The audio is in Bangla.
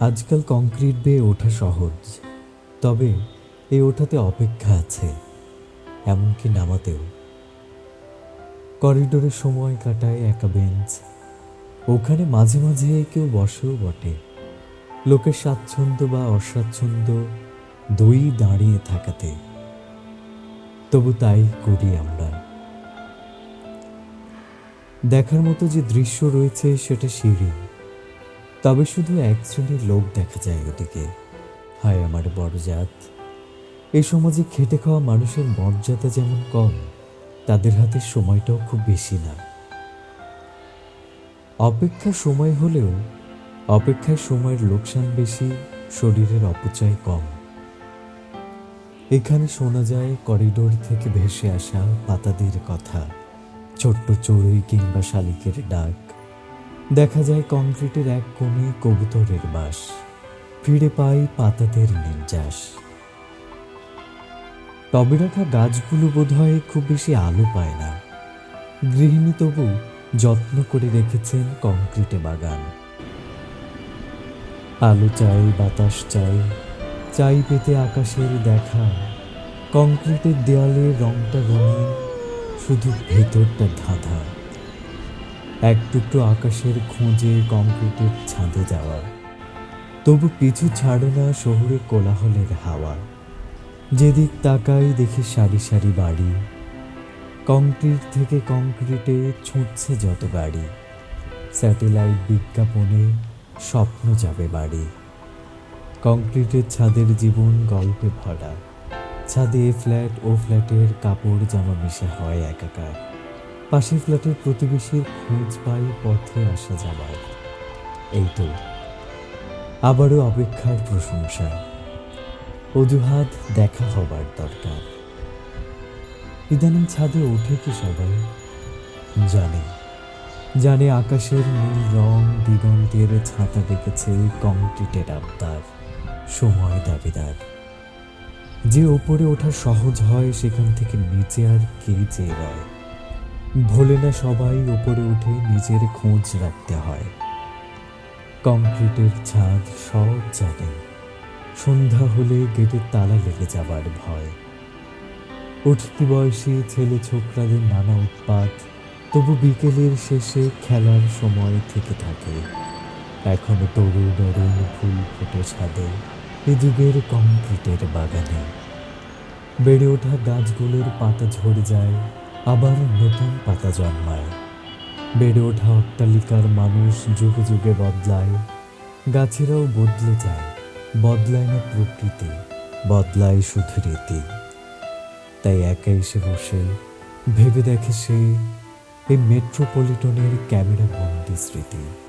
আজকাল কংক্রিট বেয়ে ওঠা সহজ, তবে এই ওঠাতে অপেক্ষা আছে, এমনকি নামাতেও। করিডোরে সময় কাটায় একা বেঞ্চ, ওখানে মাঝে মাঝে কেউ বসেও বটে। লোকের স্বাচ্ছন্দ্য বা অস্বাচ্ছন্দ্য দুই দাঁড়িয়ে থাকাতে। তবু তাই করি আমরা। দেখার মতো যে দৃশ্য রয়েছে, সেটা সিঁড়ি। তবে শুধু এক শ্রেণির লোক দেখা যায় ওদিকে। হায় আমার বড় জাত। এই সমাজে খেটে খাওয়া মানুষের মর্যাদা যেমন কম, তাদের হাতে সময়টাও খুব বেশি না। অপেক্ষা সময় হলেও অপেক্ষায় সময়ের লোকসান বেশি, শরীরের অপচয় কম। এখানে শোনা যায়, করিডোর থেকে ভেসে আসা পাতাদের কথা, ছোট্ট চড়ুই কিংবা শালিকের ডাক। দেখা যায় কংক্রিটের এক কোণে কবুতরের বাস। ফিরে পাই পাতাদের নির্যাস টবে রাখা গাছগুলো বোধহয় খুব বেশি আলো পায় না। গৃহিণী তবু যত্ন করে রেখেছেন কংক্রিটে বাগান। আলো চাই, বাতাস চাই চাই পেতে আকাশের দেখা। কংক্রিটের দেয়ালের রংটা রঙিন, শুধু ভেতরটা ধাঁধা। এক টুকরো আকাশের খোঁজে কংক্রিটের ছাদে যাওয়া তবু পিছু ছাড়ে না শহরে কোলাহলের হাওয়া। যেদিক তাকাই দেখি সারি সারি বাড়ি। কংক্রিট থেকে কংক্রিটে ছুটছে যত গাড়ি। স্যাটেলাইট বিজ্ঞাপনে স্বপ্ন যাবে বাড়ি। কংক্রিটের ছাদের জীবন গল্পে ভরা। ছাদে ফ্ল্যাট ও ফ্ল্যাটের কাপড় জামা মিশে হয় একাকার। পাশের ফ্ল্যাটের প্রতিবেশীর খোঁজ পাই পথে আসা যাবার। এই তো, আবারও অপেক্ষার প্রশংসা। অজুহাত দেখা হবার দরকার। ইদানিং ছাদে ওঠে কি সবাই? জানে। জানে আকাশের নীল রং দিগন্তের ছাতা ডেকেছে কংক্রিটের আবদার, সময় দাবিদার। যে ওপরে ওঠা সহজ হয়, সেখান থেকে নিচে আর কে চেয়ে রয় ভোলে না সবাই ওপরে উঠে নিজের খোঁজ রাখতে হয়। কংক্রিটের ছাদ সব জানে। সন্ধ্যা হলে গেটের তালা লেগে যাবার ভয়। উঠতি বয়সী ছেলে ছোকরাদের নানা উৎপাত, তবু বিকেলের শেষে খেলার সময় থেকে থাকে। এখনও তরুণ অরুণ ফুল ফুটে ছাদে এ যুগের কংক্রিটের বাগানে। বেড়ে ওঠা গাছগুলোর পাতা ঝরে যায় আবার নতুন পাতা জন্মায়। বেড়ে ওঠা অট্টালিকার মানুষ যুগে যুগে বদলায়। গাছেরাও বদলে যায়, বদলায় না প্রকৃতি, বদলায় শুধু রীতি। তাই একা এসে বসে, ভেবে দেখে সে এই মেট্রোপলিটনের ক্যামেরা বন্দি স্মৃতি।